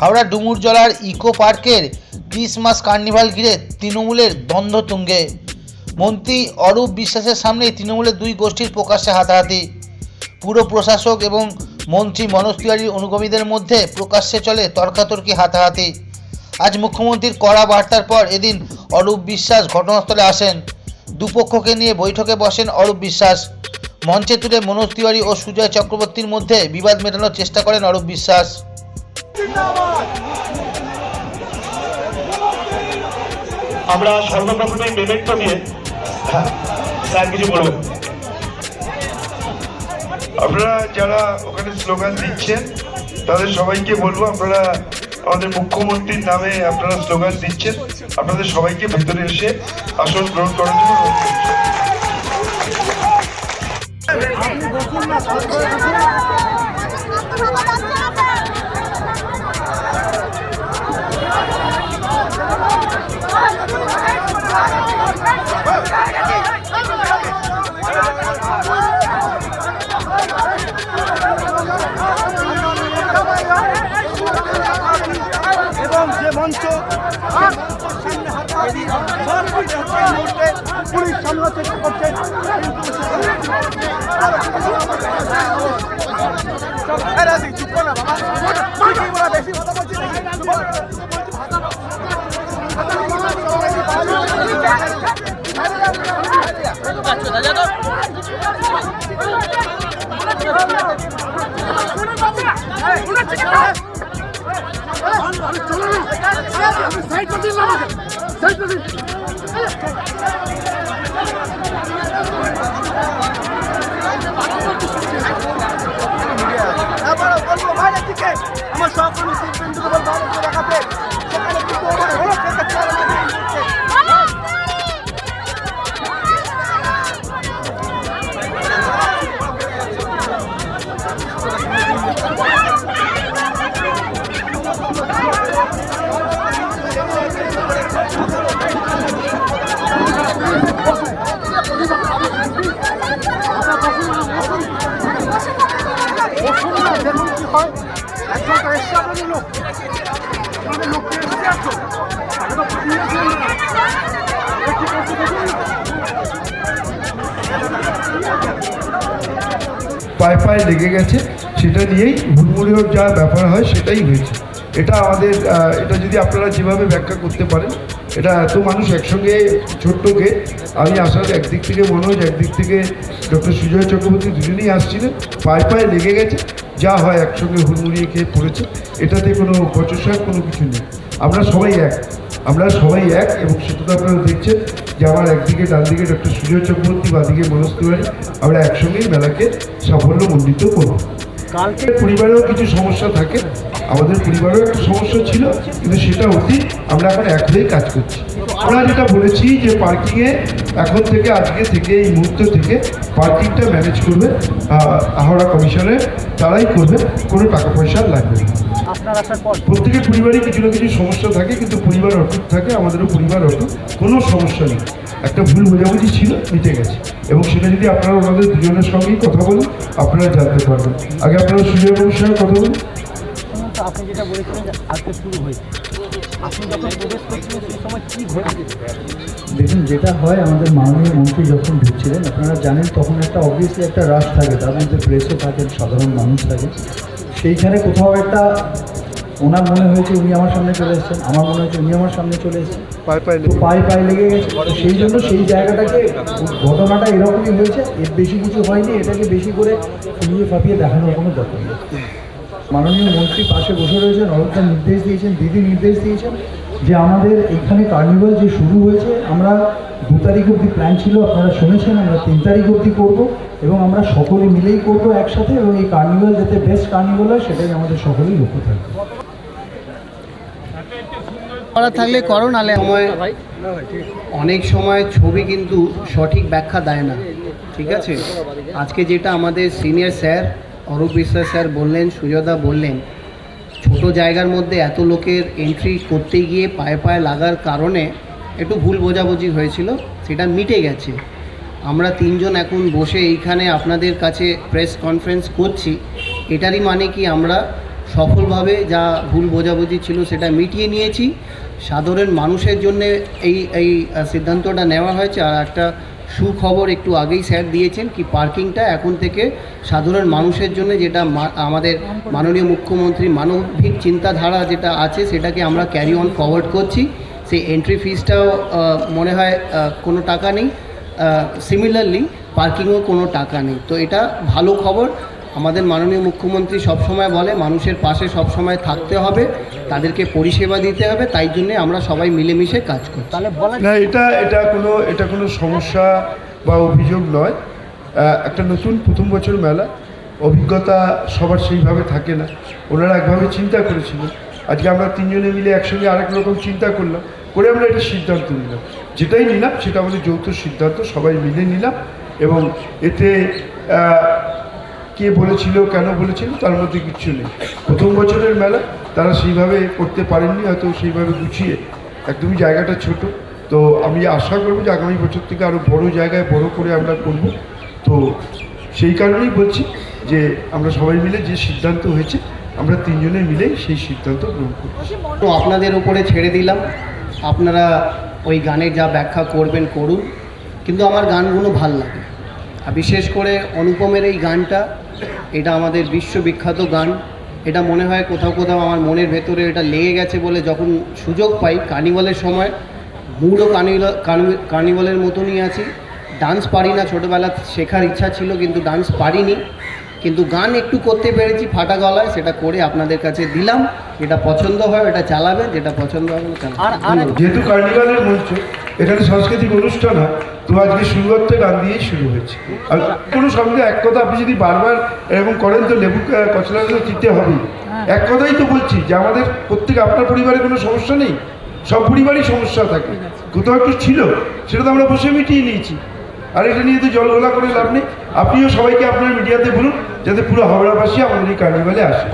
হাওড়া ডুমুরজলার ইকো পার্কের Christmas carnival ঘিরে তৃণমূলের দ্বন্দ্ব তুঙ্গে মন্ত্রী অরূপ বিশ্বাসের সামনেই তৃণমূলের দুই গোষ্ঠীর প্রকাশ্যে হাতাহাতি। পুর প্রশাসক এবং মন্ত্রী মনোজ তিওয়ারির অনুগামীদের মধ্যে প্রকাশ্যে চলে তর্কাতর্কি হাতাহাতি। আজ মুখ্যমন্ত্রীর কড়া বার্তার পর এদিন অরূপ বিশ্বাস ঘটনাস্থলে আসেন। দুপক্ষকে নিয়ে বৈঠকে বসেন অরূপ বিশ্বাস। মঞ্চে তুলে মনোজ তিওয়ারি ও সুজয় চক্রবর্তীর মধ্যে বিবাদ মেটানোর চেষ্টা করেন অরূপ বিশ্বাস। আমরা সর্বপ্রথমে মেমেন্টো নিয়ে হ্যাঁ, স্যার কিছু বলবেন। আপনারা যারা ওখানে স্লোগান দিচ্ছেন তাদের সবাইকে বলব আপনারা আমাদের মুখ্যমন্ত্রীর নামে আপনারা স্লোগান দিচ্ছেন আপনাদের সবাইকে ভেতরে এসে আসন গ্রহণ করার জন্য অনুরোধ করছি। এবং যে মঞ্চ সে মঞ্চের সামনে হাতাহাতি আমার সহকর্মী শিল্পীন্দ্র বল বাইরে পায়ে পায়ে লেগে গেছে, সেটা নিয়েই হুড়মুড়িওর যা ব্যাপার হয় সেটাই হয়েছে। এটা আমাদের এটা যদি আপনারা যেভাবে ব্যাখ্যা করতে পারেন এটা এত মানুষ একসঙ্গে ছোট্টকে আমি আসার একদিক থেকে মনোজ একদিক থেকে ডক্টর সুজয় চক্রবর্তী দুজনেই আসছিলেন। পায়ে পায়ে লেগে গেছে যা হয় একসঙ্গে হুড়মুড়িয়ে খেয়ে পড়েছে। এটাতে কোনো বচসার কোনো কিছু নেই। আমরা সবাই এক। আমরা সবাই এক এবং সেটা তো আপনারা দেখছেন যে আমার একদিকে ডান দিকে ডক্টর সুজয় চক্রবর্তী বা বাদিকে মনোজ তিওয়ারি। আমরা একসঙ্গেই মেলাকে সাফল্য মণ্ডিত করব। কালকে পরিবারেও কিছু সমস্যা থাকে আমাদের পরিবারেও একটা সমস্যা ছিল কিন্তু সেটা অতীত আমরা এখন এক হয়ে কাজ করছি। আমরা যেটা বলেছি যে পার্কিংয়ে এখন থেকে আজকে থেকে এই মুহূর্ত থেকে পার্কিংটা ম্যানেজ করবে আহ, হাওড়া কমিশনের তারাই করবে কোনো টাকা পয়সা লাগবে না। প্রত্যেকের পরিবারই কিছু না কিছু সমস্যা থাকে কিন্তু পরিবার অটুট থাকে আমাদেরও পরিবার অটুট কোনো সমস্যা নেই। একটা ভুল বোঝাবুঝি ছিল মিটে গেছে। এবং সেটা যদি আপনারা ওনাদের দুজনের সঙ্গেই কথা বলেন আপনারা জানতে পারবেন। আগে আপনারা সুজয়বাবুর সঙ্গে কথা বলুন। তো আপনি যেটা বলেছিলেন যে আজকে শুরু হয়েছে। আপনি যখন প্রবেশ করছিলেন সেই সময় কি ঘটেছে? দেখুন যেটা হয় আমাদের মাননীয় মন্ত্রী যখন ঢুকছিলেন আপনারা জানেন তখন একটা অবভিয়াসলি একটা রাশ থাকে। তার মধ্যে প্রেসও থাকেন সাধারণ মানুষ থাকে সেইখানে কোথাও একটা ওনার মনে হয়েছে উনি আমার সামনে চলে এসেছেন আমার মনে হয়েছে উনি আমার সামনে চলে এসেছেন। পায়ে পায়ে পায়ে পায়ে লেগে গেছে। সেই জন্য সেই জায়গাটাকে ঘটনাটা এরকমই হয়েছে। এর বেশি কিছু হয়নি এটাকে বেশি করে ফুলিয়ে ফাঁপিয়ে দেখানোর কোনো দরকার নেই। মাননীয় মন্ত্রী পাশে বসে রয়েছেন অরূপদা নির্দেশ দিয়েছেন, দিদি নির্দেশ দিয়েছেন যে আমাদের এখানে কার্নিভাল যে শুরু হয়েছে, আমরা দু তারিখ অবধি প্ল্যান ছিল, আপনারা শুনেছেন, আমরা তিন তারিখ অবধি করব এবং আমরা সকলে মিলেই করব একসাথে এবং এই কার্নিভাল যাতে বেস্ট কার্নিভাল হয়, সেটাই আমাদের সকলেই লক্ষ্য থাকবে। থাকলে করো, নালে সময় অনেক সময় ছবি কিন্তু সঠিক ব্যাখ্যা দেয় না, ঠিক আছে? আজকে যেটা আমাদের senior sir Arup Biswas sir বললেন সুজদা বললেন, ছোট জায়গার মধ্যে এত লোকের এন্ট্রি করতে গিয়ে পায়ে পায়ে লাগার কারণে একটু ভুল বোঝাবুঝি হয়েছিল, সেটা মিটে গেছে। আমরা তিনজন এখন বসে এইখানে আপনাদের কাছে প্রেস কনফারেন্স করছি। এটারই মানে কি আমরা সফলভাবে যা ভুল বোঝাবুঝি ছিল সেটা মিটিয়ে নিয়েছি। সাধারণ মানুষের জন্য এই এই সিদ্ধান্তটা নেওয়া হয়েছে আর একটা সুখবর একটু আগেই স্যার দিয়েছেন কি পার্কিংটা এখন থেকে সাধারণ মানুষের জন্য যেটা আমাদের মাননীয় মুখ্যমন্ত্রী মানবিক চিন্তাধারা যেটা আছে সেটাকে আমরা ক্যারি অন ফরওয়ার্ড করছি। সেই এন্ট্রি ফিজটাও মনে হয় কোনো টাকা নেই। সিমিলারলি পার্কিংও কোনো টাকা নেই। তো এটা ভালো খবর। আমাদের মাননীয় মুখ্যমন্ত্রী সবসময় বলে মানুষের পাশে সবসময় থাকতে হবে তাদেরকে পরিষেবা দিতে হবে তাই জন্যে আমরা সবাই মিলেমিশে কাজ করি তাহলে বলা না এটা এটা কোনো এটা কোনো সমস্যা বা অভিযোগ নয়। একটা নতুন প্রথম বছর মেলা অভিজ্ঞতা সবার সেইভাবে থাকে না। ওনারা একভাবে চিন্তা করেছিলেন। আজকে আমরা তিনজনে মিলে একসঙ্গে আরেক রকম চিন্তা করলাম করে আমরা এটা সিদ্ধান্ত নিলাম। যেটাই নিলাম সেটা আমাদের যৌথ সিদ্ধান্ত সবাই মিলে নিলাম এবং এতে কে বলেছিল, কেন বলেছিল, তার মধ্যে কিচ্ছু নেই। প্রথম বছরের মেলা, তারা সেইভাবে করতে পারেননি, হয়তো সেইভাবে গুছিয়ে। একদমই জায়গাটা ছোট। তো আমি আশা করব যে আগামী বছর থেকে আরও বড় জায়গায় বড় করে আমরা করব। তো সেই কারণেই বলছি যে আমরা সবাই মিলে যে সিদ্ধান্ত হয়েছে, আমরা তিনজনে মিলেই সেই সিদ্ধান্ত গ্রহণ করছি। তো আপনাদের উপরে ছেড়ে দিলাম। আপনারা ওই গানের যা ব্যাখ্যা করবেন, করুন। কিন্তু আমার গানগুলো ভালো লাগে। আর বিশেষ করে অনুপমের এই গানটা এটা আমাদের বিশ্ববিখ্যাত গান। এটা মনে হয় কোথাও কোথাও আমার মনের ভেতরে এটা লেগে গেছে বলে যখন সুযোগ পাই কার্নিভালের সময় মুডও কার্নিভাল কার্নিভালের মতনই আছি। ডান্স পারি না, ছোটোবেলা শেখার ইচ্ছা ছিল কিন্তু ডান্স পারিনি। কিন্তু গান একটু করতে পেরেছি ফাটা গলায় সেটা করে আপনাদের কাছে দিলাম। যেটা পছন্দ হয় এটা চালাবে যেটা পছন্দ হবে আর যেহেতু কার্নিভালের মঞ্চ এখানে সাংস্কৃতিক অনুষ্ঠান হয় তো আজকে শুরুয়াতে গান দিয়েই শুরু হয়েছে। আর কোনো সঙ্গে এক কথা আপনি যদি বারবার এরকম করেন তো লেবু কচলা দিতে হবেই। এক কথাই তো বলছি যে আমাদের প্রত্যেক আপনার পরিবারে কোনো সমস্যা নেই? সব পরিবারই সমস্যা থাকে। কোথাও একটু ছিল সেটা তো আমরা বসে মিটিয়ে নিয়েছি। আর এটা নিয়ে তো জলগোলা করে লাভ নেই আপনিও সবাইকে আপনার মিডিয়াতে বলুন, যাতে পুরো হাওড়াবাসী আমাদের এই কার্নিভালে আসে.